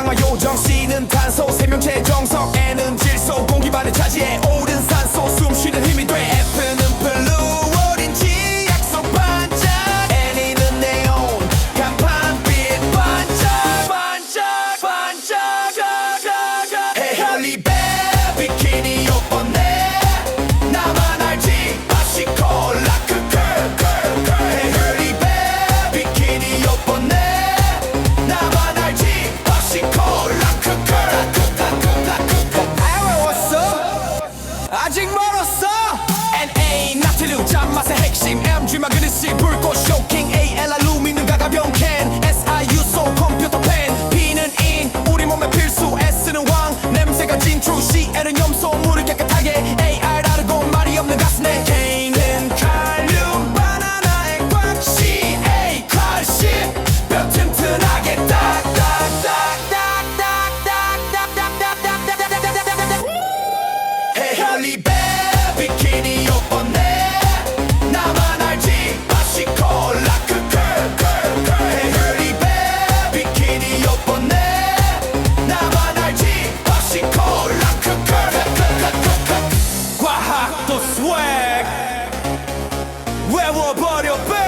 강화 요정 C는 탄소 생명체 정석 N은 질소 공기 반을 차지해 아직 멀었어? N A 나트륨 짠맛의 핵심. Mg 마그네 씨 불꽃 쇼킹. A L 알루미늄 가가병 캔. S I U 소 컴퓨터 펜. P는 인 우리 몸의 필수. S는 왕. 냄새가 진출. C L은 염소. 빨리 빼 비키니 옷 벗네 나만 알지. 맛이 콜라 외워버려 빼